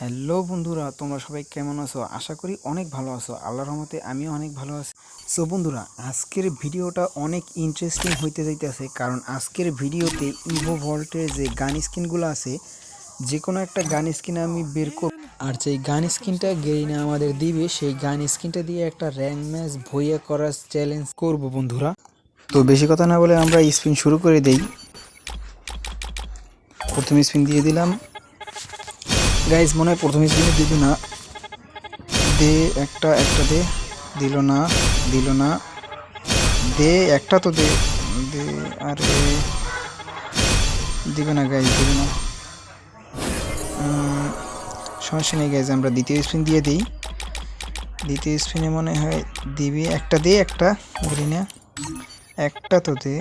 Hello বন্ধুরা, তোমরা সবাই কেমন আছো? আশা করি অনেক ভালো আছো। আল্লাহর রহমতে আমিও অনেক ভালো আছি। সো বন্ধুরা, আজকের ভিডিওটা অনেক ইন্টারেস্টিং হইতে যাইতেছে, কারণ আজকের ভিডিওতে ইভো ভল্টের যে গান স্কিনগুলো আছে যে কোনো একটা গান স্কিন আমি বের করব আর যেই গান স্কিনটা গেইনা আমাদের দিবে, সেই গান স্কিনটা দিয়ে একটা র্যাঙ্ক ম্যাচ ভইয়া করার চ্যালেঞ্জ করব বন্ধুরা। তো বেশি কথা না বলে আমরা স্পিন শুরু করে দেই। প্রথম স্পিন দিয়ে দিলাম। গাইজ মনে হয় প্রথম স্পিনে দিল না। দে একটা একটা দে। দিল না দিল না। দে একটা তো দে। দে, আরে। দিবে না গাইজ দিবে না। সমস্যা নেই গাইজ আমরা দ্বিতীয় স্পিন দিয়ে দিই। দ্বিতীয় স্পিনে মনে হয় দিবি একটা দে, একটা গ্রিনে একটা তো দে।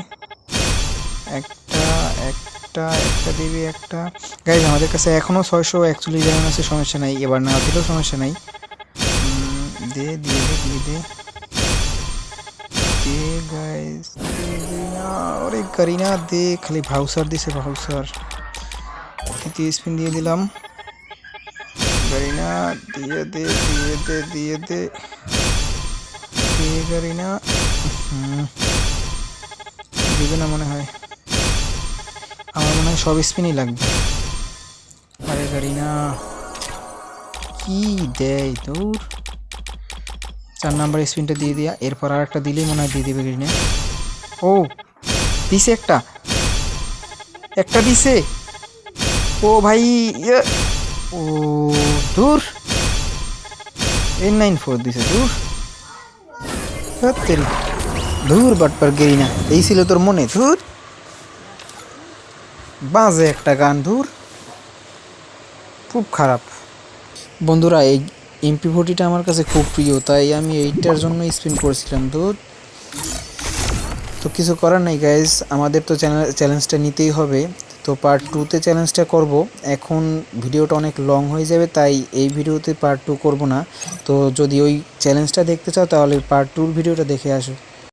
একটা একটা একটা দিবি একটা। গাইজ আমাদের কাছে এখনও ছয়শো একচল্লিশ যেমন আছে, সমস্যা নাই। এবার না দিলেও সমস্যা নাই। দে, দিয়ে দে দিয়ে দে। দে গাইজ ওরে করিনা, দে। খালি ভাউসার দিছে ভাউসার তৃতীয় স্পিন দিয়ে দিলাম। করিনা, দিয়ে দে দিয়ে দে দিয়ে দে। দে, করিনা। দিবে না মনে হয়। আমার মনে হয় সব স্পিনই লাগবে। আরে গাড়ি না। কি দেয় দূর চার নাম্বার স্পিনটা দিয়ে দিয়া এরপর আর একটা দিলেই মনে হয় দিয়ে দেবে গ্রিনে ও দিছে একটা। একটা দিছে। ও ভাই ইয়ে, ও দূর। এন নাইন ফোর দিছে দূর। তেরি। ধুর বাটপার গেরি না। এই ছিল তোর মনে ধুর বাজে একটা গান ধুর। খুব খারাপ। বন্ধুরা, এই এমপি ফোর্টিটা আমার কাছে খুব প্রিয়, তাই আমি এইটার জন্য স্পিন করেছিলাম, ধুর। তো কিছু করার নাই গাইজ আমাদের তো চ্যালেঞ্জটা নিতেই হবে। তো পার্ট টুতে চ্যালেঞ্জটা করব। এখন ভিডিওটা অনেক লং হয়ে যাবে, তাই এই ভিডিওতে পার্ট টু করব না। তো যদি ওই চ্যালেঞ্জটা দেখতে চাও, তাহলে পার্ট টুর ভিডিওটা দেখে আসো।